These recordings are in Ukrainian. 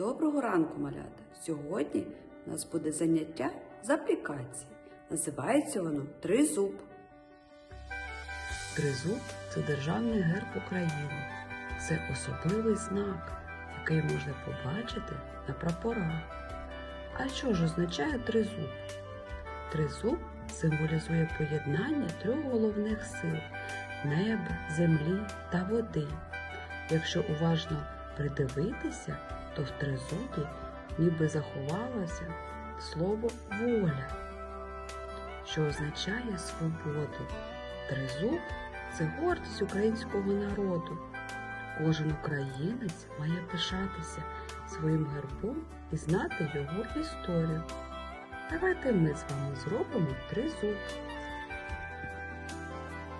Доброго ранку, малята! Сьогодні у нас буде заняття з аплікації. Називається воно Тризуб. Тризуб це державний герб України. Це особливий знак, який можна побачити на прапорах. А що ж означає тризуб? Тризуб символізує поєднання трьох головних сил неба, землі та води. Якщо уважно придивитися, то в тризубі ніби заховалося слово воля, що означає свободу. Тризуб це гордість українського народу. Кожен українець має пишатися своїм гербом і знати його історію. Давайте ми з вами зробимо тризуб.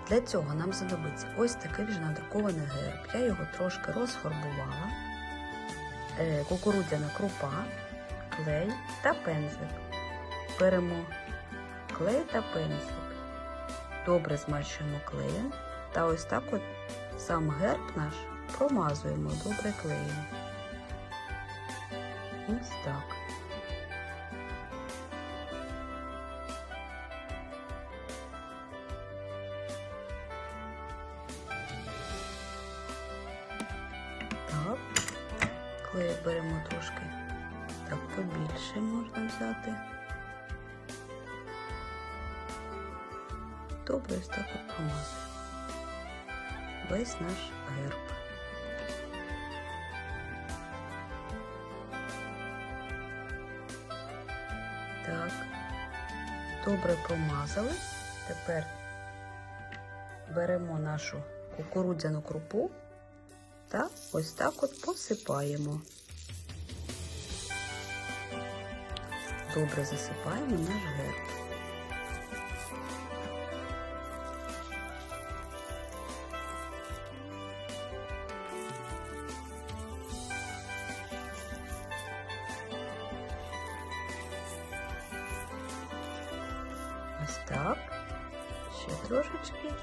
Для цього нам знадобиться ось такий вже надрукований герб. Я його трошки розфарбувала, кукурудзяна крупа, клей та пензлик. Беремо клей та пензлик. Добре змащуємо клеєм та ось так от сам герб наш промазуємо добре клеєм. Ось. Так, клею беремо трошки так побільше можна взяти. Добре, ось так от промазуємо. Весь наш герб. Так, добре промазали. Тепер беремо нашу кукурудзяну крупу та ось так от посипаємо. Добре засипаємо наш герб. Ось так. Ще трошечки.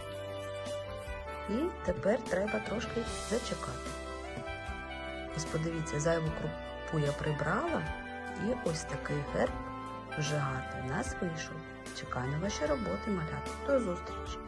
І тепер треба трошки зачекати. Ось подивіться, зайву крупу я прибрала, і ось такий герб вже гарний у нас вийшов. Чекаю на ваші роботи, малята. До зустрічі!